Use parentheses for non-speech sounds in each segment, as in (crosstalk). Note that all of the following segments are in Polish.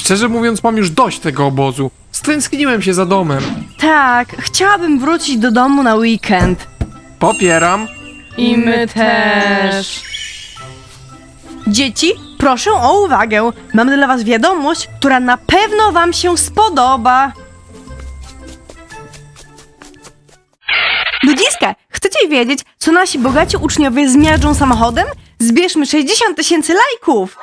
Szczerze mówiąc, mam już dość tego obozu. Stęskniłem się za domem. Tak, chciałabym wrócić do domu na weekend. Popieram. I my też. Dzieci, proszę o uwagę. Mam dla was wiadomość, która na pewno wam się spodoba. Ludziska, chcecie wiedzieć, co nasi bogaci uczniowie zmiażdżą samochodem? Zbierzmy 60 tysięcy lajków!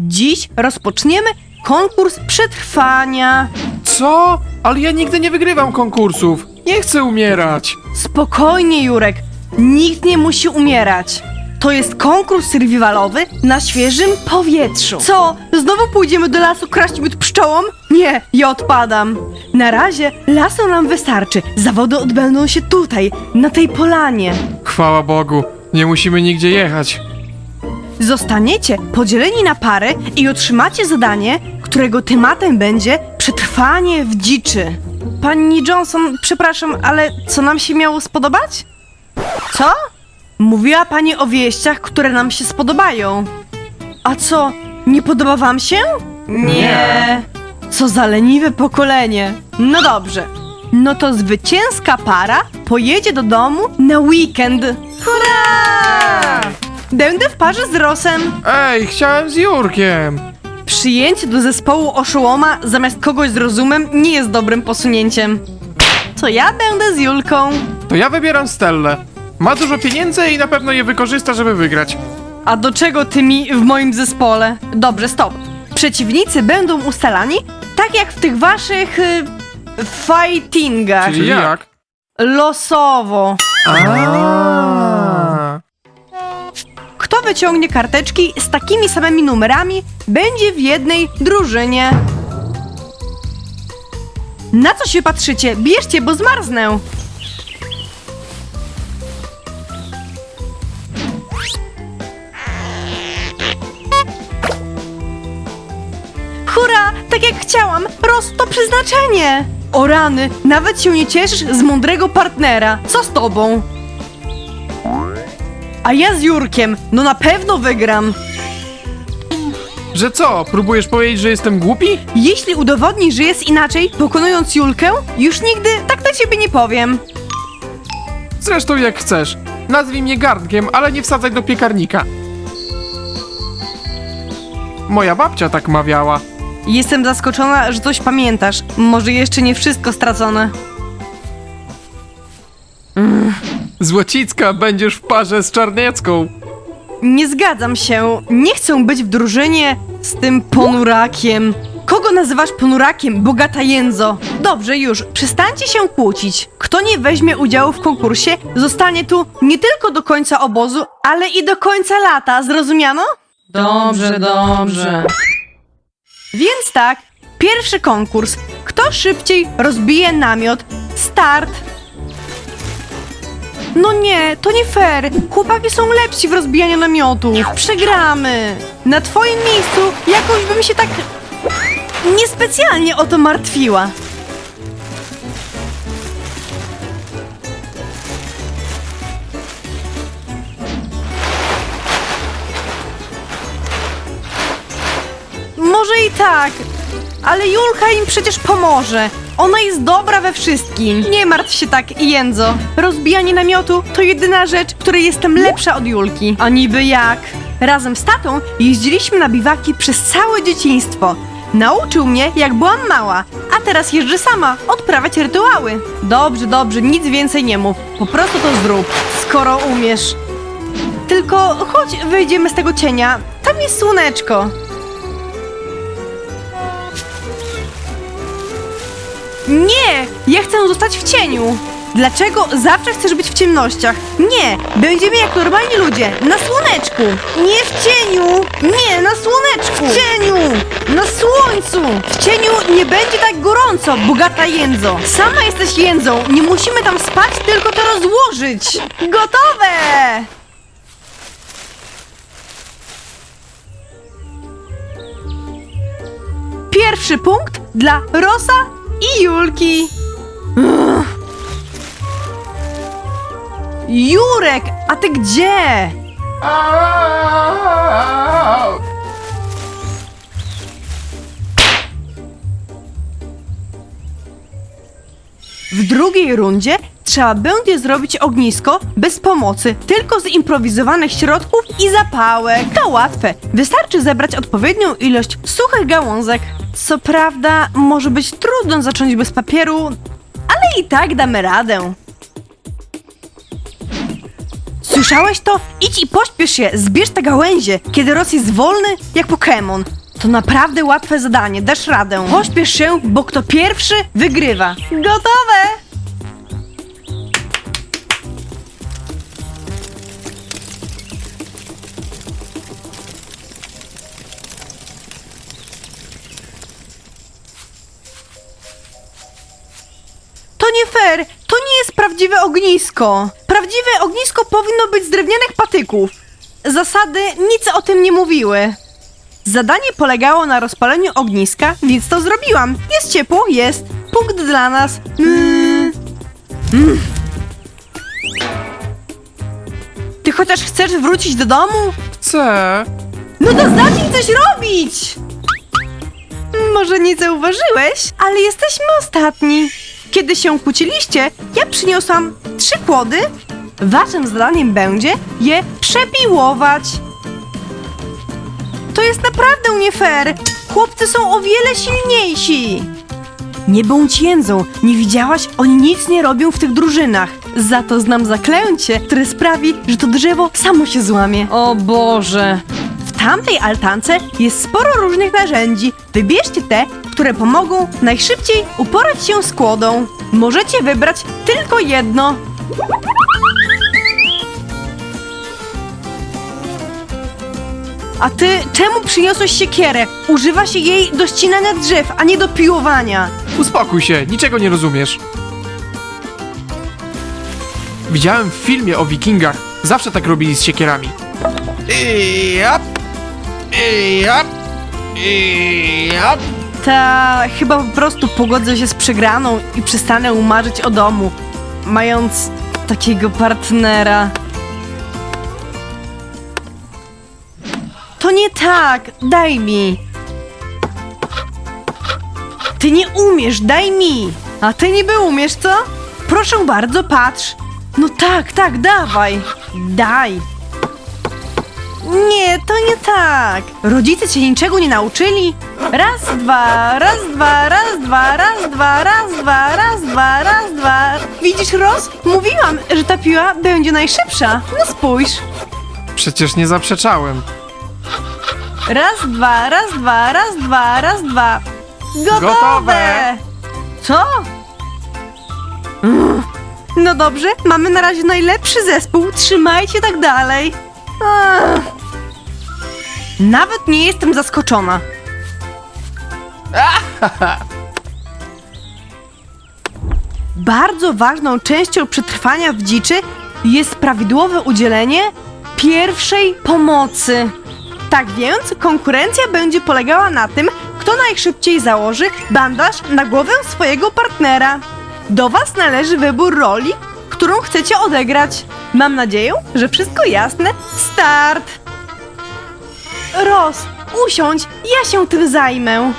Dziś rozpoczniemy konkurs przetrwania. Co? Ale ja nigdy nie wygrywam konkursów. Nie chcę umierać. Spokojnie, Jurek. Nikt nie musi umierać. To jest konkurs survivalowy na świeżym powietrzu. Co? Znowu pójdziemy do lasu kraść miód pszczołom? Nie, ja odpadam. Na razie lasu nam wystarczy. Zawody odbędą się tutaj, na tej polanie. Chwała Bogu. Nie musimy nigdzie jechać. Zostaniecie podzieleni na pary i otrzymacie zadanie, którego tematem będzie przetrwanie w dziczy. Pani Johnson, przepraszam, ale co nam się miało spodobać? Co? Mówiła pani o wieściach, które nam się spodobają. A co, nie podoba wam się? Nie. Co za leniwe pokolenie. No dobrze. No to zwycięska para pojedzie do domu na weekend. Hurra! Będę w parze z Rosem. Ej, chciałem z Jurkiem. Przyjęcie do zespołu oszołoma zamiast kogoś z rozumem nie jest dobrym posunięciem. To ja będę z Julką. To ja wybieram Stellę. Ma dużo pieniędzy i na pewno je wykorzysta, żeby wygrać. A do czego ty mi w moim zespole? Dobrze, stop. Przeciwnicy będą ustalani tak jak w tych waszych y, fightingach. Czyli jak? Losowo. A. Wyciągnie karteczki z takimi samymi numerami, będzie w jednej drużynie. Na co się patrzycie? Bierzcie, bo zmarznę. Hurra! Tak jak chciałam! Roz to przeznaczenie! O rany, nawet się nie cieszysz z mądrego partnera. Co z tobą? A ja z Jurkiem, no na pewno wygram. Że co? Próbujesz powiedzieć, że jestem głupi? Jeśli udowodnisz, że jest inaczej, pokonując Julkę, już nigdy tak do ciebie nie powiem. Zresztą jak chcesz. Nazwij mnie garnkiem, ale nie wsadzaj do piekarnika. Moja babcia tak mawiała. Jestem zaskoczona, że coś pamiętasz. Może jeszcze nie wszystko stracone. Złocicka, będziesz w parze z Czarniecką. Nie zgadzam się. Nie chcę być w drużynie z tym ponurakiem. Kogo nazywasz ponurakiem, bogata jędzo? Dobrze, już, przestańcie się kłócić. Kto nie weźmie udziału w konkursie, zostanie tu nie tylko do końca obozu, ale i do końca lata, zrozumiano? Dobrze, dobrze. Więc tak, pierwszy konkurs. Kto szybciej rozbije namiot? Start! No nie, to nie fair. Chłopaki są lepsi w rozbijaniu namiotów. Przegramy. Na twoim miejscu jakoś bym się tak niespecjalnie o to martwiła. Może i tak, ale Julka im przecież pomoże. Ona jest dobra we wszystkim. Nie martw się tak, Jędzo. Rozbijanie namiotu to jedyna rzecz, której jestem lepsza od Julki. A niby jak? Razem z tatą jeździliśmy na biwaki przez całe dzieciństwo. Nauczył mnie, jak byłam mała, a teraz jeżdżę sama odprawiać rytuały. Dobrze, dobrze, nic więcej nie mów. Po prostu to zrób, skoro umiesz. Tylko chodź, wyjdziemy z tego cienia. Tam jest słoneczko. Nie! Ja chcę zostać w cieniu! Dlaczego zawsze chcesz być w ciemnościach? Nie! Będziemy jak normalni ludzie! Na słoneczku! Nie w cieniu! Nie, na słoneczku! W cieniu! Na słońcu! W cieniu nie będzie tak gorąco, bogata jędzo! Sama jesteś jędzą! Nie musimy tam spać, tylko to rozłożyć! Gotowe! Pierwszy punkt dla Rosa i Julki. Jurek, a ty gdzie? W drugiej rundzie trzeba będzie zrobić ognisko bez pomocy, tylko z improwizowanych środków i zapałek. To łatwe. Wystarczy zebrać odpowiednią ilość suchych gałązek. Co prawda, może być trudno zacząć bez papieru, ale i tak damy radę. Słyszałeś to? Idź i pośpiesz się, zbierz te gałęzie, kiedy Ross jest wolny jak Pokémon. To naprawdę łatwe zadanie, dasz radę. Pośpiesz się, bo kto pierwszy wygrywa. Gotowe! Fair! To nie jest prawdziwe ognisko! Prawdziwe ognisko powinno być z drewnianych patyków. Zasady nic o tym nie mówiły. Zadanie polegało na rozpaleniu ogniska, więc to zrobiłam. Jest ciepło, jest. Punkt dla nas. Mm. Mm. Ty chociaż chcesz wrócić do domu? Chcę. No to zacznij coś robić! Może nie zauważyłeś, ale jesteśmy ostatni. Kiedy się kłóciliście, ja przyniosłam trzy kłody. Waszym zadaniem będzie je przepiłować. To jest naprawdę nie fair. Chłopcy są o wiele silniejsi. Nie bądź jędzą, nie widziałaś? Oni nic nie robią w tych drużynach. Za to znam zaklęcie, które sprawi, że to drzewo samo się złamie. O Boże. W tamtej altance jest sporo różnych narzędzi. Wybierzcie te, które pomogą najszybciej uporać się z kłodą. Możecie wybrać tylko jedno. A ty czemu przyniosłeś siekierę? Używa się jej do ścinania drzew, a nie do piłowania. Uspokój się, niczego nie rozumiesz. Widziałem w filmie o wikingach. Zawsze tak robili z siekierami. Jap. Jap. Jap. Ta chyba po prostu pogodzę się z przegraną i przestanę marzyć o domu, mając takiego partnera. To nie tak, daj mi. Ty nie umiesz, daj mi. A ty niby umiesz, co? Proszę bardzo, patrz. No tak, tak, dawaj. Daj. Nie, to nie tak. Rodzice cię niczego nie nauczyli? Raz, dwa, raz, dwa, raz, dwa, raz, dwa, raz, dwa, raz, dwa, raz, dwa. Widzisz, Ros? Mówiłam, że ta piła będzie najszybsza. No spójrz. Przecież nie zaprzeczałem. Raz, dwa, raz, dwa, raz, dwa, raz, dwa. Gotowe! Gotowe. Co? Mm. No dobrze, mamy na razie najlepszy zespół. Trzymajcie tak dalej. Nawet nie jestem zaskoczona. (laughs) Bardzo ważną częścią przetrwania w dziczy jest prawidłowe udzielenie pierwszej pomocy. Tak więc konkurencja będzie polegała na tym, kto najszybciej założy bandaż na głowę swojego partnera. Do Was należy wybór roli, którą chcecie odegrać. Mam nadzieję, że wszystko jasne. Start! Ros, usiądź, ja się tym zajmę.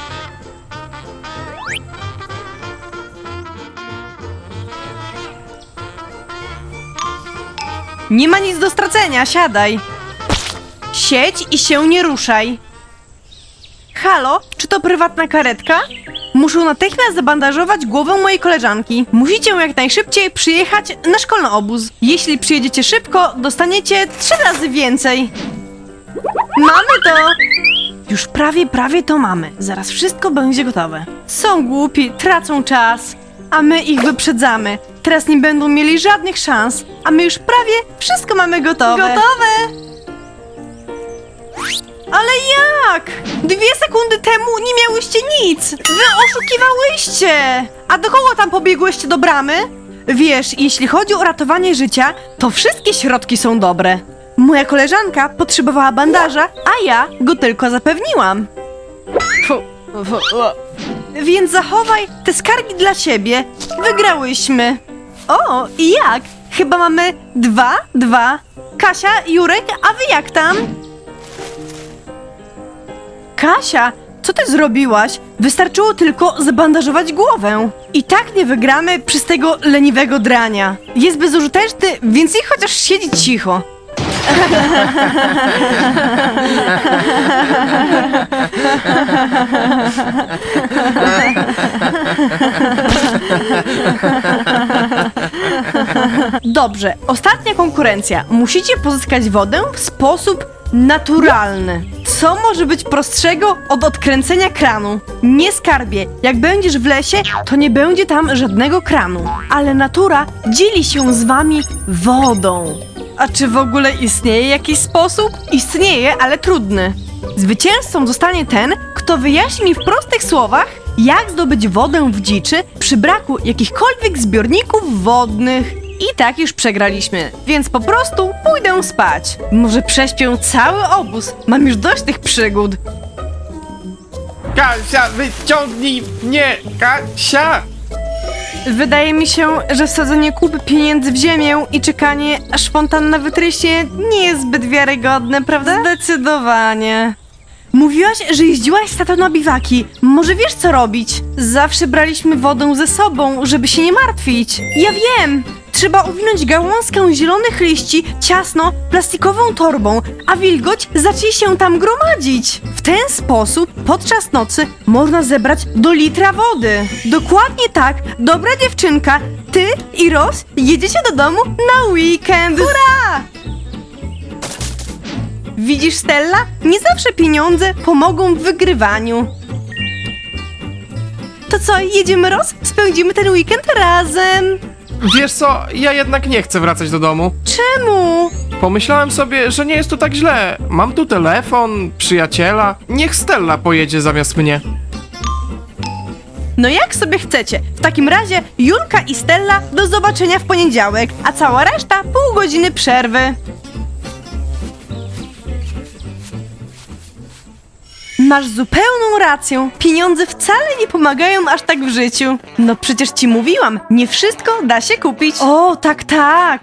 Nie ma nic do stracenia, siadaj. Siedź i się nie ruszaj. Halo, czy to prywatna karetka? Muszę natychmiast zabandażować głowę mojej koleżanki. Musicie jak najszybciej przyjechać na szkolny obóz. Jeśli przyjedziecie szybko, dostaniecie trzy razy więcej. Mamy to! Już prawie, prawie to mamy. Zaraz wszystko będzie gotowe. Są głupi, tracą czas, a my ich wyprzedzamy. Teraz nie będą mieli żadnych szans, a my już prawie wszystko mamy gotowe. Gotowe! Ale jak? Dwie sekundy temu nie miałyście nic! Wy oszukiwałyście! A do kogo tam pobiegłyście do bramy? Wiesz, jeśli chodzi o ratowanie życia, to wszystkie środki są dobre. Moja koleżanka potrzebowała bandaża, a ja go tylko zapewniłam. Fu, fu, o. Więc zachowaj te skargi dla siebie. Wygrałyśmy. O, i jak? Chyba mamy dwa, dwa. Kasia, Jurek, a wy jak tam? Kasia, Co ty zrobiłaś? Wystarczyło tylko zabandażować głowę. I tak nie wygramy przez tego leniwego drania. Jest bezużyteczny, więc niech chociaż siedzi cicho. Dobrze, ostatnia konkurencja. Musicie pozyskać wodę w sposób naturalny. Co może być prostszego od odkręcenia kranu? Nie skarbie, jak będziesz w lesie, to nie będzie tam żadnego kranu. Ale natura dzieli się z wami wodą. A czy w ogóle istnieje jakiś sposób? Istnieje, ale trudny. Zwycięzcą zostanie ten, kto wyjaśni mi w prostych słowach, jak zdobyć wodę w dziczy przy braku jakichkolwiek zbiorników wodnych. I tak już przegraliśmy, więc po prostu pójdę spać. Może prześpię cały obóz. Mam już dość tych przygód. Kasia, wyciągnij mnie! Kasia! Wydaje mi się, że wsadzenie kupy pieniędzy w ziemię i czekanie, aż fontanna wytryśnie, nie jest zbyt wiarygodne, prawda? Zdecydowanie. Mówiłaś, że jeździłaś z tatą na biwaki. Może wiesz, co robić? Zawsze braliśmy wodę ze sobą, żeby się nie martwić. Ja wiem! Trzeba uwinąć gałązkę zielonych liści ciasno plastikową torbą, a wilgoć zacznie się tam gromadzić. W ten sposób podczas nocy można zebrać do litra wody. Dokładnie tak, dobra dziewczynka. Ty i Ros jedziecie do domu na weekend. Hurra! Widzisz, Stella? Nie zawsze pieniądze pomogą w wygrywaniu. To co, jedziemy Ros? Spędzimy ten weekend razem. Wiesz co, ja jednak nie chcę wracać do domu. Czemu? Pomyślałem sobie, że nie jest tu tak źle. Mam tu telefon, przyjaciela. Niech Stella pojedzie zamiast mnie. No jak sobie chcecie. W takim razie Julka i Stella do zobaczenia w poniedziałek, a cała reszta pół godziny przerwy. Masz zupełną rację. Pieniądze wcale nie pomagają aż tak w życiu. No przecież ci mówiłam, nie wszystko da się kupić. O, tak, tak.